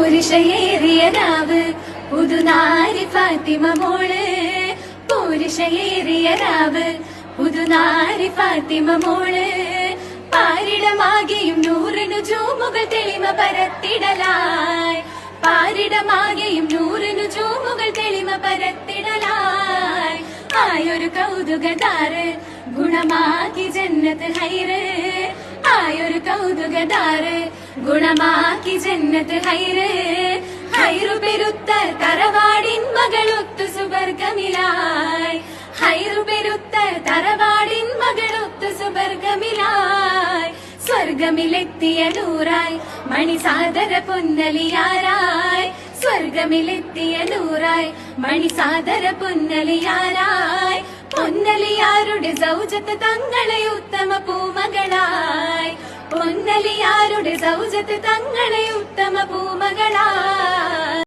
പൂരുഷയേറിയ രാവ് പുതുനാരി ഫാത്തിമ മോൾ. പൂരുഷയേറിയ രാവ് പുതുനാരി ഫാത്തിമ മോൾ. പാരിടമാകെയും നൂറിനു ചൂമുകൾ തെളിമ പരത്തിടലായി. പാരിടമാകെയും നൂറിനു ചൂമുകൾ തെളിമ പരത്തിടലായി. ആയൊരു കൗതുകതാറ് ഗുണമാക്കി ജന്നത്ത് ഹൈറ്. ആയൊരു കൗതുകദാറ് ഗുണമാക്കി ജന്നത്ത് ഹൈറ്. ഹൈറു പെരുത്ത തറവാടിൻ മകളൊത്തു സുവർഗമിലായി ഹൈറു പെരുത്ത തറവാടിൻ മകളൊത്തു സുവർഗമിലായി സ്വർഗമിലെത്തിയ നൂറായി മണിസാദര പൊന്നലിയാരായ്. സ്വർഗമിലെത്തിയ നൂറായി മണിസാദര പൊന്നലിയാരായ്. പൊന്നലിയാരുടെ സൗജത്ത് തങ്ങളെ ഉത്തമ പൂമകളായി. പൊന്നലിയാരുടെ സൗജത്ത് തങ്ങളെ ഉത്തമ പൂമകളായി